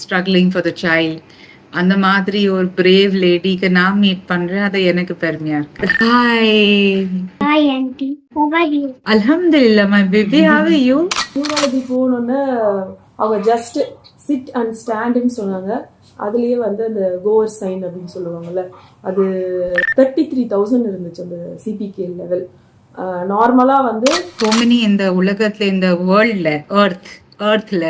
Struggling for the child அந்த மாதிரி ஒரு பிரேவ் லேடிக்கு நான் மீட் பண்றேன். அது எனக்கு பெருமையா இருக்கு. Hi Hi, Auntie. How are you? அல்ஹம்துலில்லா my baby how you neurology போகணுன்னு அவங்க ஜஸ்ட் சிட் அண்ட் ஸ்டாண்டுன்னு சொன்னாங்க. அதுலேயே வந்து அந்த கோவர் சைன் அப்படின்னு சொல்லுவாங்கல்ல. அது தேர்ட்டி த்ரீ தௌசண்ட் இருந்துச்சு அந்த சிபிகே லெவல் நார்மலாக வந்து so many in the உலகத்துல in the world earth earthல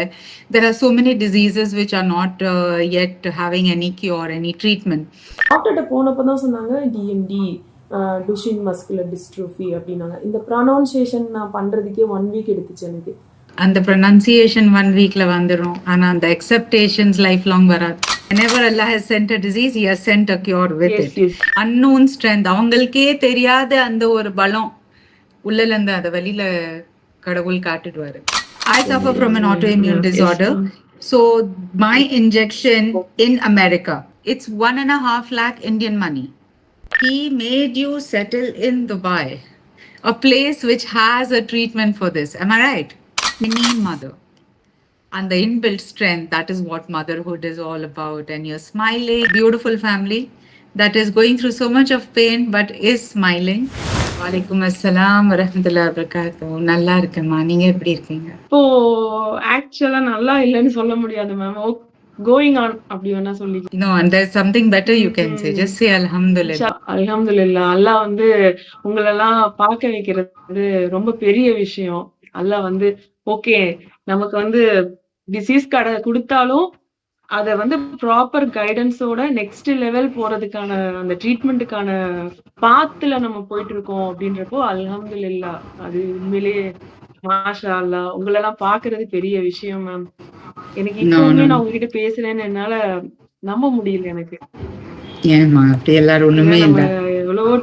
there are so many diseases which are not uh, yet having any cure any treatment. டாக்டர்கிட்ட போனப்போ தான் சொன்னாங்க டிஎம்டி டுஷின் மஸ்குலர் டிஸ்ட்ரோஃபி அப்படின்னாங்க. இந்த ப்ரொனவுன்சியேஷன் நான் பண்ணுறதுக்கே ஒன் வீக் எடுத்துச்சு எனக்கு. அந்த ப்ரொனன்சியேஷன் ஒன் வீக்ல வந்துடும் ஆனா அந்த எக்ஸப்டேஷன்ஸ் லைஃப் லாங் வராது. Whenever Allah has sent a disease he has sent a cure with it. unknown strength. அவங்களுக்கே தெரியாத அந்த ஒரு பலம் உள்ளல இருந்து அதை வெளியில கடவுள் காட்டுடுவாரு. I suffer from an autoimmune disorder. So my injection in America, it's one and a half lakh Indian money. He made you settle in Dubai, a place which has a treatment for this. Am I right? Mini mother. And the inbuilt strength, that is what motherhood is all about. And you're smiling, beautiful family that is going through so much of pain but is smiling. Wa rahmatullahi wa barakatuh. நல்லா இருக்கேம்மா. நீங்க எப்படி இருக்கீங்க? இப்போ ஆக்சுவலா நல்லா இல்லைன்னு சொல்ல முடியாது மேம் கோயிங் ஆன் அப்படி வேணா சொல்லி No, and there's something better you can say. Just say Alhamdulillah. அல்ஹம்துலில்லா அல்லாஹ் வந்து உங்களெல்லாம் பார்க்க வைக்கிறது ரொம்ப பெரிய விஷயம். அல்லாஹ் வந்து ஓகே நமக்கு வந்து டிசீஸ் கடை கொடுத்தாலும் அத வந்து ப்ராப்பர் கைடன்ஸோட நெக்ஸ்ட் லெவல் போறதுக்கான அந்த ட்ரீட்மெண்ட்டுக்கான பாத்துல நம்ம போயிட்டு இருக்கோம் அப்படின்றப்போ அல்ஹம்துலில்லா அது உண்மையிலேயே மாஷா அல்லா உங்களெல்லாம் பாக்குறது பெரிய விஷயம் மேம் எனக்கு no. நான் உங்ககிட்ட பேசுறேன்னு என்னால நம்ப முடியல எனக்கு ஏம்மா அப்படி எல்லாரும் ஒண்ணுமே இல்லை எவ்வளவோ.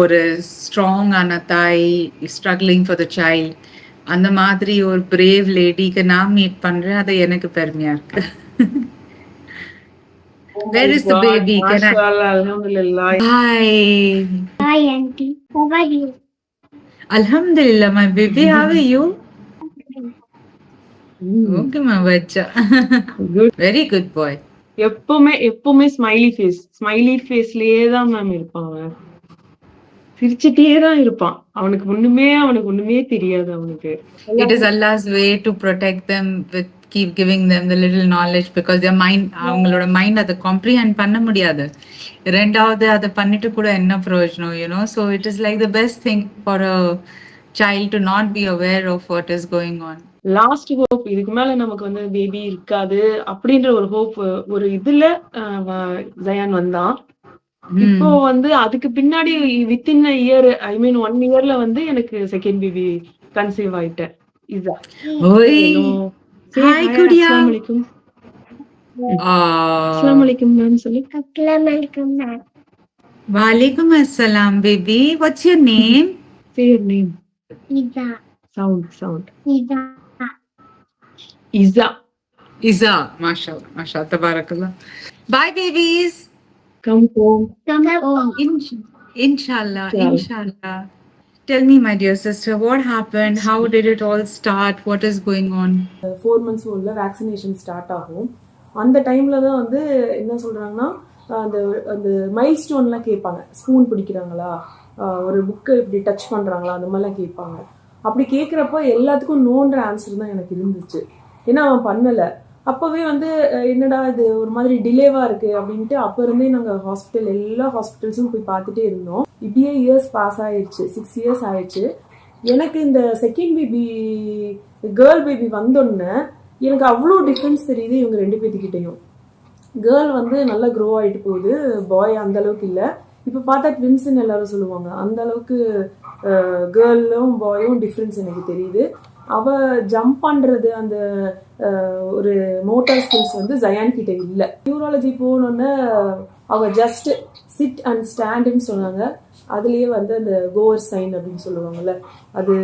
ஒரு ஸ்ட்ராங் ஆன தாய் ஸ்ட்ரகிளிங் ஃபார் த சைல்ட் அந்த மாதிரி ஒரு பிரேவ் லேடிக்கு நான் மீட் பண்றேன் அது எனக்கு பெருமையா இருக்கு Where is the baby? Can I- அல்ஹம்துலில்லா. Hi Hi, Auntie. How are you? அல்ஹம்துலில்லா மை பேபி ஹவ் யூ ம், ஓகே மா பச்சா good. வெரி குட் பாய் எப்பவுமே எப்பவுமே ஸ்மைலி ஃபேஸ் ஸ்மைலி ஃபேஸ்லயே தான் மேம் இருப்பான் அவன் சிரிச்சிட்டே தான் இருப்பான் அவனுக்கு ஒண்ணுமே அவனுக்கு ஒண்ணுமே தெரியாது அவனுக்கு it is Allah's way to protect them with keep giving them the little knowledge because their mind அவங்களோட மைண்ட் அதை comprehend பண்ண முடியாது ரெண்டாவது அதை பண்ணிட்டு கூட என்ன பிரயோஜனம் know so it is like the best thing for a child to not be aware of what is going on last hope இதுக்கு மேல நமக்கு வந்து பேபி இருக்காது அப்படின்ற ஒரு ஹோப் ஒரு இதுல வ- ஜயான் வந்தான் இப்போ வந்து அதுக்கு பின்னாடி within year I mean one இயர்ல வந்து எனக்கு செகண்ட் பேபி கன்சீவ் ஆயிட்டேன் hi, Gudiya. அஸ்ஸலாமு அலைக்கும் Ah, அஸ்ஸலாமு அலைக்கும் மேம் சொல்லி Assalamualaikum, ma'am. walaikum assalam baby what's your name பேர் name Iza. Sound sound Iza. Iza Iza mashallah mashallah tabarakallah bye babies come home Come home. Insh- Inshallah, Yeah. inshallah. Tell me, my dear sister, what happened? How did it all start? What is going on? Four months உள்ள vaccination start ஆகும் அந்த டைமில் தான் வந்து என்ன சொல்கிறாங்கன்னா அந்த அந்த மைல் ஸ்டோன்லாம் கேட்பாங்க ஸ்பூன் பிடிக்கிறாங்களா ஒரு புக்கை இப்படி டச் பண்ணுறாங்களா அந்த மாதிரிலாம் கேட்பாங்க அப்படி கேட்குறப்ப எல்லாத்துக்கும் நோன்ற ஆன்சர் தான் எனக்கு இருந்துச்சு ஏன்னா அவன் பண்ணலை அப்போவே வந்து என்னடா இது ஒரு மாதிரி டிலேவாக இருக்குது அப்படின்ட்டு அப்போ இருந்தே நாங்கள் ஹாஸ்பிட்டல் எல்லா ஹாஸ்பிட்டல்ஸும் போய் பார்த்துட்டே இருந்தோம். இப்படியே இயர்ஸ் பாஸ் ஆயிடுச்சு சிக்ஸ் இயர்ஸ் ஆயிடுச்சு எனக்கு இந்த செகண்ட் பேபி கேர்ள் பேபி வந்தோடனே எனக்கு அவ்வளோ டிஃப்ரென்ஸ் தெரியுது இவங்க ரெண்டு பேர்த்துக்கிட்டையும் கேர்ள் வந்து நல்லா க்ரோ ஆகிட்டு போகுது பாய் அந்த அளவுக்கு இல்லை. இப்போ பார்த்தா ட்வின்ஸ்ன்னு எல்லாரும் சொல்லுவாங்க. அந்த அளவுக்கு கேர்ளும் பாயும் டிஃப்ரென்ஸ் எனக்கு தெரியுது. அவ ஜம்ப் பண்ணுறது அந்த ஒரு மோட்டார் ஸ்கில்ஸ் வந்து ஜயான் கிட்ட இல்லை. நியூராலஜி போகணுன்னு அவங்க ஜஸ்ட் சிட் அண்ட் ஸ்டாண்டுன்னு சொன்னாங்க. அதுலேயே வந்து அந்த கோவர் சைன் அப்படின்னு சொல்லுவாங்கல்ல. அது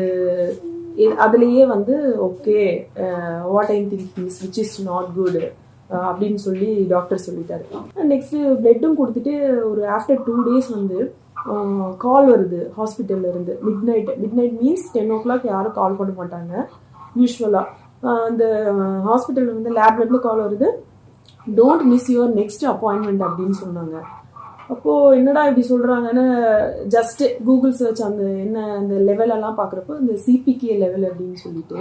அதுலேயே வந்து okay what I'm thinking which is not good அப்படின்னு சொல்லி டாக்டர் சொல்லிட்டாரு. நெக்ஸ்ட்டு பிளட்டும் கொடுத்துட்டு ஒரு ஆஃப்டர் டூ டேஸ் வந்து கால் வருது ஹாஸ்பிட்டல்ல இருந்து. Midnight midnight means ten o'clock யாரும் கால் பண்ண மாட்டாங்க. யூஸ்வலாக அந்த ஹாஸ்பிட்டல் வந்து லேப்லேருந்து கால் வருது. Don't miss your next appointment அப்படின்னு சொன்னாங்க. அப்போது என்னடா இப்படி சொல்கிறாங்கன்னு ஜஸ்ட் கூகுள் சர்ச் அந்த என்ன அந்த லெவலெல்லாம் பார்க்குறப்போ இந்த சிபிகே லெவல் அப்படின்னு சொல்லிட்டு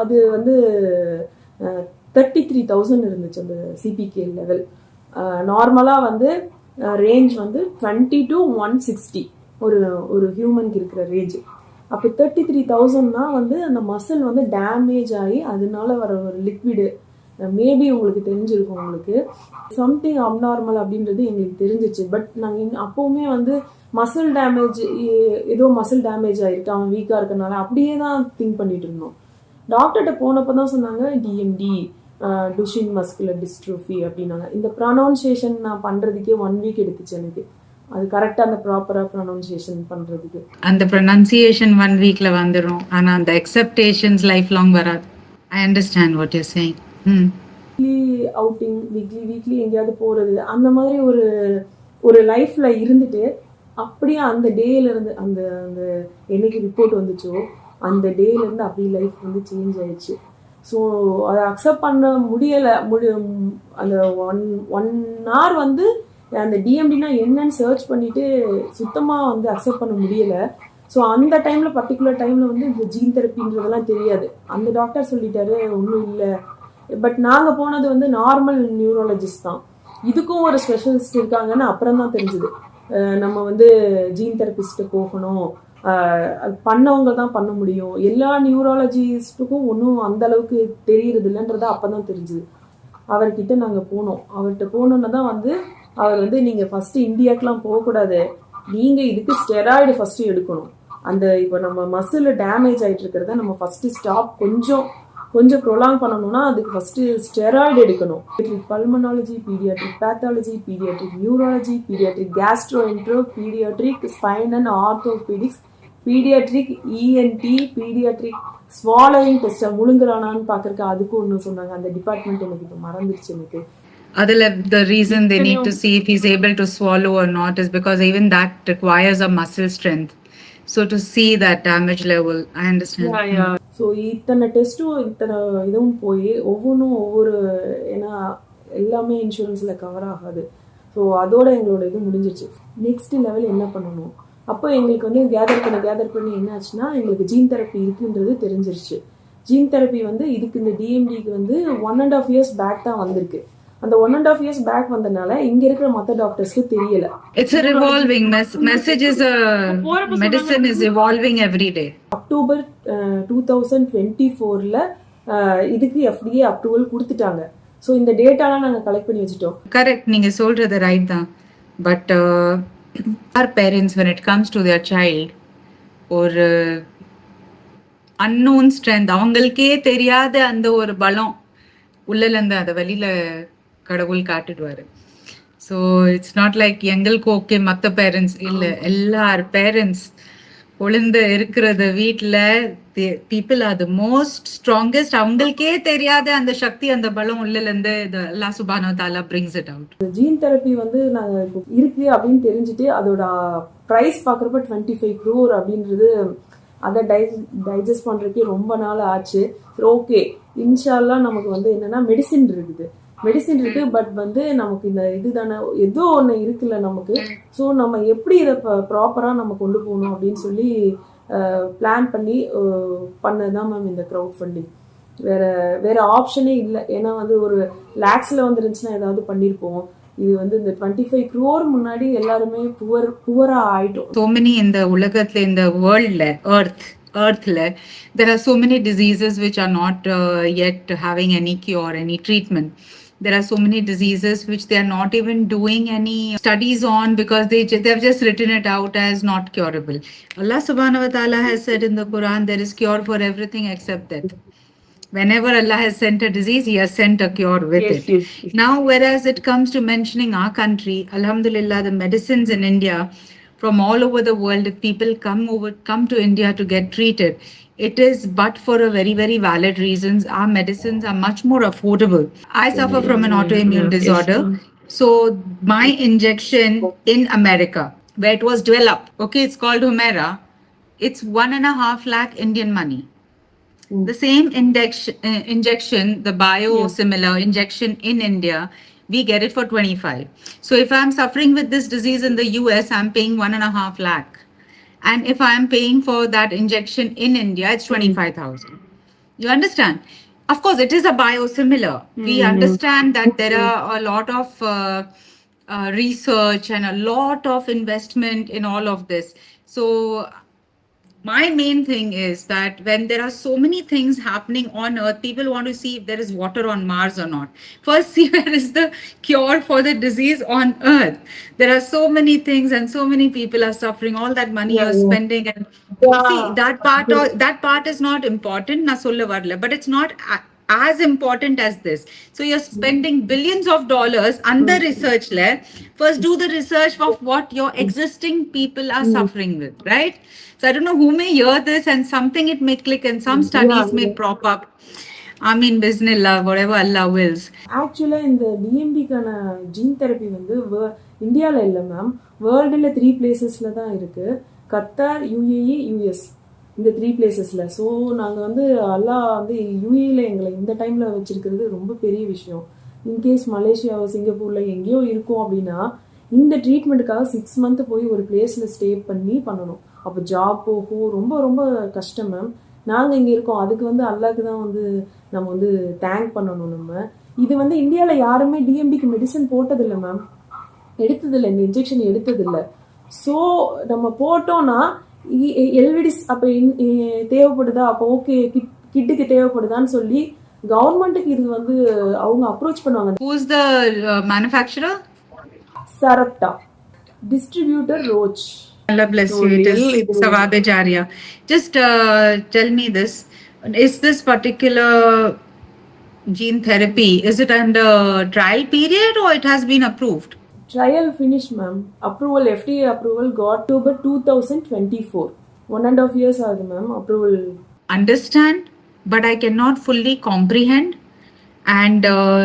அது வந்து தேர்ட்டி த்ரீ தௌசண்ட் இருந்துச்சு அந்த சிபிகே லெவல் நார்மலாக வந்து ரேஞ்ச் வந்து டுவெண்ட்டி டு ஒன் சிக்ஸ்டி ஒரு ஒரு ஹியூமனுக்கு இருக்கிற ரேஞ்சு அப்போ தேர்ட்டி த்ரீ தௌசண்ட்னா வந்து அந்த மசில் வந்து டேமேஜ் ஆகி அதனால வர ஒரு லிக்விடு மேபி உங்களுக்கு தெரிஞ்சிருக்கும் உங்களுக்கு. சம்திங் அப்நார்மல் அப்படின்றது எங்களுக்கு தெரிஞ்சிச்சு. பட் நாங்கள் அப்போவுமே வந்து மசில் டேமேஜ் ஏதோ மசில் டேமேஜ் ஆகிருக்கு அவன் வீக்காக இருக்கனால அப்படியே தான் திங்க் பண்ணிட்டு இருந்தோம். டாக்டர்கிட்ட போனப்போ தான் சொன்னாங்க டிஎம்டி டுஷின் மஸ்குலர் டிஸ்ட்ரோஃபி அப்படின்னாங்க. இந்த ப்ரொனவுன்சியேஷன் நான் பண்ணுறதுக்கே ஒன் வீக் எடுத்துச்சு எனக்கு. அது கரெக்டாக அந்த ப்ராப்பராக ப்ரொனவுன்சியேஷன் பண்ணுறதுக்கு அந்த ப்ரொனன்சியேஷன் ஒன் வீக்ல வந்துரும். ஆனா அந்த எக்ஸப்டேஷன்ஸ் லைஃப் லாங் வராது I understand what you saying weekly outing weekly weekly எங்கேயாவது போகிறது அந்த மாதிரி ஒரு ஒரு லைஃப்பில் இருந்துட்டு அப்படியே அந்த டேல இருந்து அந்த அந்த என்னைக்கு ரிப்போர்ட் வந்துச்சோ அந்த டேல இருந்து அப்படியே லைஃப் வந்து சேஞ்ச் ஆயிடுச்சு. ஸோ அதை அக்செப்ட் பண்ண முடியலை. முடி அந்த ஒன் ஒன் hour வந்து அந்த டிஎம்டினா என்னன்னு சர்ச் பண்ணிட்டு சுத்தமாக வந்து அக்செப்ட் பண்ண முடியலை. ஸோ அந்த டைமில் பர்டிகுலர் டைமில் வந்து இந்த ஜீன் தெரப்பின்றதெல்லாம் தெரியாது. அந்த டாக்டர் சொல்லிட்டாரு ஒன்றும் இல்லை. பட் நாங்கள் போனது வந்து நார்மல் நியூரோலஜிஸ்ட் தான். இதுக்கும் ஒரு ஸ்பெஷலிஸ்ட் இருக்காங்கன்னு அப்புறம் தான் தெரிஞ்சுது. நம்ம வந்து ஜீன் தெரப்பிஸ்ட்டு போகணும். பண்ணவங்க தான் பண்ண முடியும். எல்லா நியூராலஜிஸ்ட்டுக்கும் ஒன்றும் அந்த அளவுக்கு தெரியறது இல்லைன்றத அப்போ தான் தெரிஞ்சுது. அவர்கிட்ட நாங்கள் போனோம். அவர்கிட்ட போனோன்னு தான் வந்து அவர் வந்து நீங்கள் ஃபஸ்ட்டு இந்தியாக்கெலாம் போகக்கூடாது. நீங்கள் இதுக்கு ஸ்டெராய்டு ஃபஸ்ட்டு எடுக்கணும். அந்த இப்போ நம்ம மசில் டேமேஜ் ஆகிட்டு இருக்கிறத நம்ம ஃபஸ்ட்டு ஸ்டாப் கொஞ்சம் கொஞ்சம் ப்ரொலாங் பண்ணணும்னா அதுக்கு ஃபஸ்ட்டு ஸ்டெராய்டு எடுக்கணும். Pulmonology paediatric pathology paediatric neurology paediatric gastroentero paediatric spine and orthopaedics paediatric ENT paediatric swallowing டெஸ்ட்டை முழுங்குறானான்னு பார்க்குறக்கு அதுக்கும் ஒன்று சொன்னாங்க. அந்த டிபார்ட்மெண்ட் எனக்கு இப்போ மறந்துடுச்சு எனக்கு. Adela, the reason they need to see if he's able to swallow or not is because even that requires a muscle strength. So to see that damage level, I understand. Yeah, yeah. So இத்தனை டெஸ்ட்டும் இத்தனை இதுவும் போய் ஒவ்வொன்றும் ஒவ்வொரு ஏன்னா எல்லாமே இன்சூரன்ஸில் cover ஆகாது ஸோ அதோட எங்களோட இது முடிஞ்சிருச்சு நெக்ஸ்ட் லெவல் என்ன பண்ணணும் அப்போ எங்களுக்கு வந்து கேதர் பண்ண கேதர் பண்ணி என்ன ஆச்சுன்னா எங்களுக்கு ஜீன் தெரப்பி இருக்குன்றது தெரிஞ்சிருச்சு ஜீன் தெரப்பி வந்து இதுக்கு இந்த டிஎம்டிக்கு வந்து one and half years back தான் வந்திருக்கு அந்த one and half years back வந்தனால இங்க இருக்கிற மற்ற டாக்டர்ஸ்க்கு தெரியல. Mess. Message is a medicine is evolving every day. October two thousand twenty ஃபோரில் இதுக்கு எஃப்டிஏ அப்ரூவல் கொடுத்துட்டாங்க. ஸோ இந்த டேட்டாலாம் நாங்கள் கலெக்ட் பண்ணி வச்சுட்டோம். கரெக்ட் நீங்க சொல்றது ரைட் தான். But our parents when it comes to their child ஒரு அன்னோன் ஸ்ட்ரென்த் அவங்களுக்கே தெரியாத அந்த ஒரு பலம் உள்ளல இருந்து அதை வெளியில கடவுள் காட்டுடுவாரு. ஸோ இட்ஸ் நாட் லைக் எங்களுக்கு ஓகே மற்ற பேரண்ட்ஸ் இல்லை எல்லார் பேரண்ட்ஸ் குழந்தை இருக்கிறது வீட்டில் people are the most strongest அவங்களுக்கே தெரியாத அந்த சக்தி அந்த பலம் உள்ளல இருந்து இது அல்லா சுபானோ தாலா brings it out gene therapy வந்து நாங்கள் இப்போ இருக்கு அப்படின்னு தெரிஞ்சுட்டு அதோட ப்ரைஸ் பார்க்குறப்ப டுவெண்ட்டி ஃபைவ் க்ரோர் அப்படின்றது அதை டை டைஜஸ்ட் பண்ணுறதுக்கே ரொம்ப நாள் ஆச்சு. ஓகே இன்ஷால்லாம் நமக்கு வந்து என்னன்னா மெடிசின் இருக்குது. மெடிசின் இருக்கு பட் வந்து நமக்கு இந்த இதுதானே ஏதோ ஒன்று இருக்குல்ல நமக்கு. ஸோ நம்ம எப்படி இதை ப்ராப்பராக நம்ம கொண்டு போகணும் அப்படின்னு சொல்லி பிளான் பண்ணி அஹ், பண்ணதுதான் மேம் இந்த க்ரௌட் ஃபண்டிங் வேற வேற ஆப்ஷனே இல்லை. ஏன்னா வந்து ஒரு லேக்ஸில் வந்துருந்துச்சுன்னா ஏதாவது பண்ணியிருப்போம் இது வந்து இந்த டுவெண்ட்டி ஃபைவ் க்ரோர் முன்னாடி எல்லாருமே புவர் புவராக ஆயிட்டோம். So many in the ulagatle in the world le, earth earth le, there are so many diseases which are not uh, yet having any cure any treatment there are so many diseases which they are not even doing any studies on because they they've just written it out as not curable. Allah subhanahu wa ta'ala has said in the quran there is cure for everything except death. Whenever allah has sent a disease he has sent a cure with Yes, it. yes, yes. now, whereas it comes to mentioning our country, Alhamdulillah, the medicines in India from all over the world, if people come over, come to India to get treated, it is but for a very, very valid reasons. Our medicines are much more affordable. I suffer from an autoimmune disorder. So my injection in America, where it was developed, okay, it's called Humera, it's one and a half lakh Indian money. The same injection, uh, injection, the biosimilar injection in India, we get it for 25. So if I'm suffering with this disease in the US, I'm paying one and a half lakh. And if I'm paying for that injection in India, it's 25,000. You understand? Of course, it is a biosimilar. We understand that there are a lot of uh, uh, research and a lot of investment in all of this. So my main thing is that when there are so many things happening on earth people want to see if there is water on mars or not. First see where is the cure for the disease on earth. There are so many things and so many people are suffering. All that money Yeah, you're yeah. spending and see that part of, that part is not important. Na solla varla. But it's not as important as this so you're spending billions of dollars under research layer first do the research of what your existing people are suffering with right so i don't know who may hear this and something it may click and some studies may prop up i mean bismillah whatever allah wills ஆக்சுவலாக இந்த டிஎம்டிக்கான gene therapy வந்து இந்தியாவில் இல்லை ma'am வேர்ல்டில் three பிளேசஸில் தான் இருக்குது Qatar UAE US இந்த த்ரீ பிளேசஸில் ஸோ நாங்கள் வந்து அல்லா வந்து யூஏயில் எங்களை இந்த டைமில் வச்சுருக்கிறது ரொம்ப பெரிய விஷயம். இன்கேஸ் மலேசியாவோ சிங்கப்பூரில் எங்கேயோ இருக்கோம் அப்படின்னா இந்த ட்ரீட்மெண்ட்டுக்காக சிக்ஸ் மந்த் போய் ஒரு பிளேஸில் ஸ்டே பண்ணி பண்ணணும். அப்போ ஜாப் போகும். ரொம்ப ரொம்ப கஷ்டம் மேம் நாங்கள் இங்கே இருக்கோம். அதுக்கு வந்து அல்லாக்கு தான் வந்து நம்ம வந்து தேங்க் பண்ணணும் நம்ம. இது வந்து இந்தியாவில் யாருமே டிஎம்டிக்கு மெடிசன் போட்டதில்லை மேம் எடுத்ததில்லை. இந்த இன்ஜெக்ஷன் எடுத்ததில்லை. ஸோ நம்ம போட்டோம்னா எல்விடிஸ் அப்போ தேவைப்படுதா அப்போ ஓகே கிட் கிட்டுக்கு தேவைப்படுதான்னு சொல்லி கவர்மெண்ட்டுக்கு இது வந்து அவங்க அப்ரோச் பண்ணுவாங்க uh, Sarepta distributor Roche Allah bless you. It is Savadajarya. Just uh, tell me this: Is this particular gene therapy is it under trial period or it has been approved? Trial finish ma'am approval FDA approval got October two thousand twenty four one and half years ஆகுது ma'am approval Understand, but I cannot fully comprehend. And uh,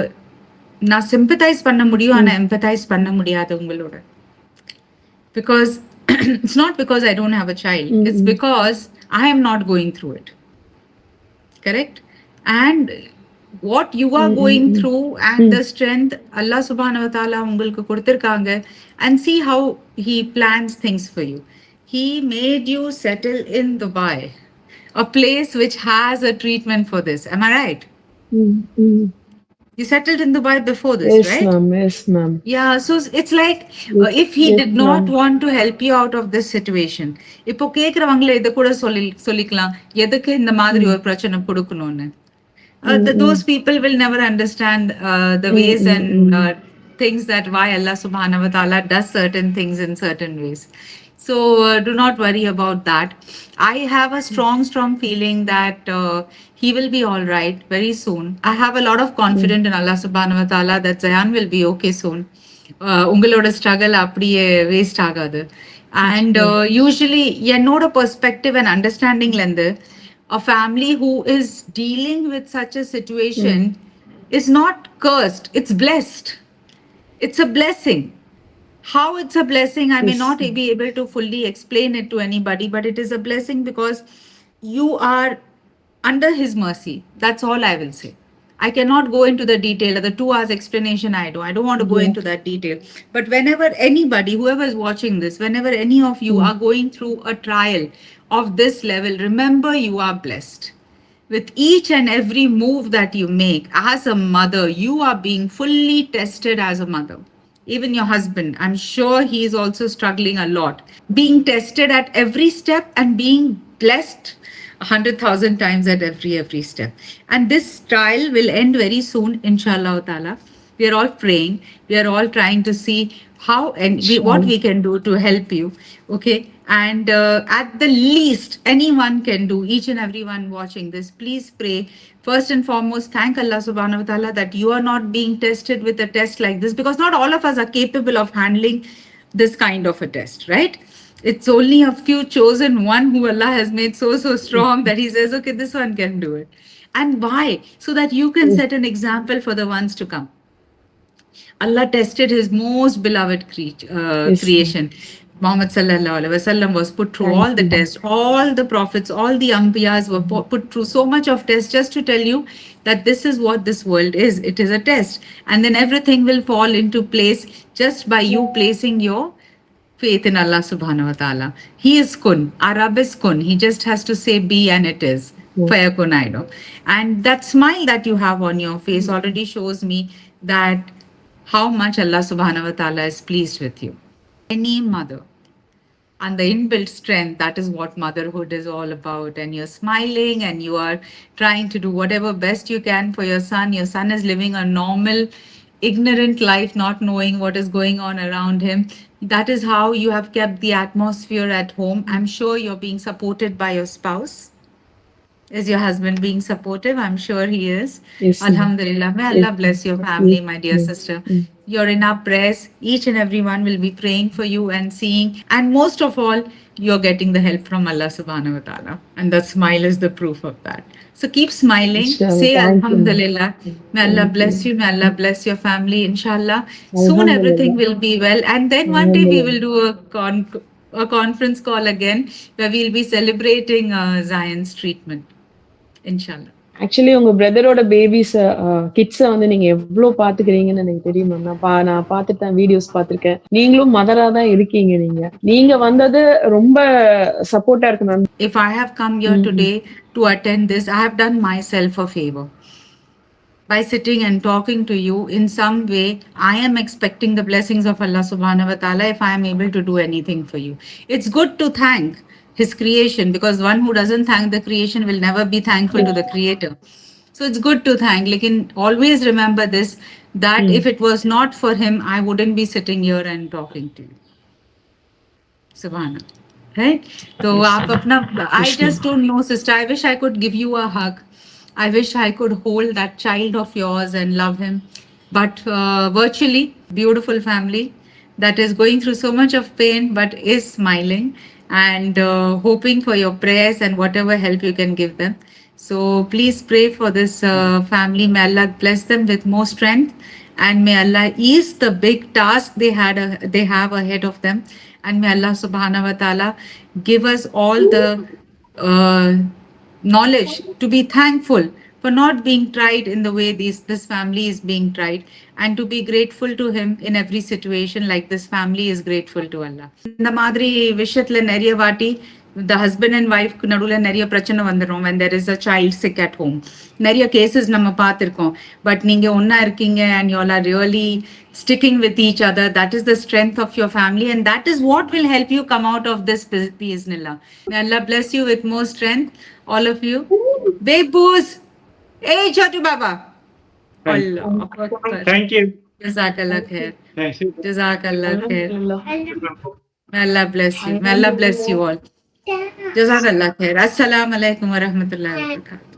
நான் sympathize பண்ண முடியும் ஆனா empathize பண்ண முடியாது உங்களோட because it's not because I don't have a child. It's because I am not going through it. Correct? And what you are going through and the strength Allah subhanahu wa ta'ala உங்களுக்கு கொடுத்திருக்காங்க and see how he plans things for you. He made you settle in Dubai, a place which has a treatment for this. Am I right? You settled in Dubai before this, Yes, right? ma'am. Yes, ma'am. Yeah, so it's like uh, if he yes, did not ma'am. want to help you out of this situation, இப்போ கேக்குறவங்கள இத கூட சொல்லி சொல்லிக்கலாம் எதுக்கு இந்த மாதிரி ஒரு பிரச்சனை கொடுக்கணும்னு Uh, th- those people will never understand uh, the ways and uh, things that why Allah subhanahu wa ta'ala does certain things in certain ways. So uh, do not worry about that. I have a strong, strong feeling that uh, he will be all right very soon. I have a lot of confidence in Allah subhanahu wa ta'ala that Zayan will be okay soon. Uh, உங்களோட struggle அப்படியே waste ஆகாது and usually என்னோட perspective and அண்டர்ஸ்டாண்டிங்லேருந்து a family who is dealing with such a situation hmm. is not cursed, it's blessed. It's a blessing. How it's a blessing, I may not be able to fully explain it to anybody, but it is a blessing because you are under His mercy. That's all I will say. I cannot go into the detail of the two hours explanation I do. I don't want to go into that detail. But whenever anybody, whoever is watching this, whenever any of you hmm. are going through a trial of this level, remember you are blessed. With each and every move that you make as a mother, you are being fully tested as a mother. Even your husband, I'm sure he is also struggling a lot. Being tested at every step and being blessed a hundred thousand times at every every step. And this trial will end very soon, inshallah ta'ala. We are all praying. We are all trying to see how and we, what we can do to help you. Okay. And uh, at the least, anyone can do, each and everyone watching this, please pray. First and foremost, thank Allah subhanahu wa ta'ala that you are not being tested with a test like this because not all of us are capable of handling this kind of a test, right? It's only a few chosen one who Allah has made so, so strong that He says, okay, this one can do it. And why? So that you can set an example for the ones to come. Allah tested his most beloved cre- uh, Yes, creation. Muhammad wasallam was put through all the tests. All the prophets, all the ambiyas were put through so much of tests just to tell you that this is what this world is. It is a test, and then everything will fall into place just by you placing your faith in Allah subhanahu wa ta'ala. He is kun. Our Rabb is kun. He just has to say be and it is. I. And that smile that you have on your face mm-hmm. already shows me that how much Allah subhanahu wa ta'ala is pleased with you. Any mother and the inbuilt strength that is what motherhood is all about and you're smiling and you are trying to do whatever best you can for your son your son is living a normal ignorant life not knowing what is going on around him that is how you have kept the atmosphere at home. I'm sure you're being supported by your spouse is your husband being supportive? I'm sure he is. Yes, alhamdulillah. May allah bless your family my dear sister. You're in our prayers. Each and everyone will be praying for you and seeing. And most of all you're getting the help from allah subhanahu wa ta'ala. And the smile is the proof of that. So keep smiling. Inshallah. say Thank you. alhamdulillah. May allah bless you. May allah bless your family inshallah. Soon everything will be well. And then one day we will do a con a conference call again where we'll be celebrating uh, zion's treatment inshallah actually உங்க பிரதரோட babies kids வந்து நீங்க எவ்வளவு பாத்துக்கிறீங்கன்னு எனக்கு தெரியும் ma'am நான் பா நான் பார்த்துட்டேன் வீடியோஸ் பார்த்திருக்கேன் நீங்களும் மதரா தான் இருக்கீங்க நீங்க நீங்க வந்தது ரொம்ப சப்போர்ட்டா இருக்கு ma'am if I have come here today to attend this, I have done myself a favor. By sitting and talking to you, in some way, I am expecting the blessings of Allah subhanahu wa ta'ala if I am able to do anything for you. It's good to thank his creation because one who doesn't thank the creation will never be thankful yeah. to the creator. So it's good to thank like in always remember this that mm. if it was not for him i wouldn't be sitting here and talking to you. Savannah. right? So aap apna i just don't know sister i wish i could give you a hug. I wish i could hold that child of yours and love him. But uh, virtually beautiful family that is going through so much of pain but is smiling and uh, hoping for your prayers and whatever help you can give them. So please pray for this uh, family. May Allah bless them with more strength and may Allah ease the big task they had uh, they have ahead of them and may Allah subhanahu wa ta'ala give us all the uh, knowledge to be thankful for not being tried in the way these this family is being tried and to be grateful to him in every situation like this family is grateful to Allah இந்த மாதிரி விஷயத்துல நிறைய வாட்டி the husband and wife நடுவுல நிறைய பிரச்சனை வந்துடும் when there is a child sick at home நிறைய cases நம்ம பார்த்திருக்கோம் பட் நீங்க ஒண்ணா இருக்கீங்க and you all are really sticking with each other that is the strength of your family and that is what will help you come out of this bismillah may Allah bless you with more strength all of এই ছোটু বাবা اللہ جزاک اللہ خیر جزاک اللہ خیر اللہ بلیس یو اللہ بلیس یو آل جزاک اللہ خیر السلام علیکم ورحمۃ اللہ وبرکاتہ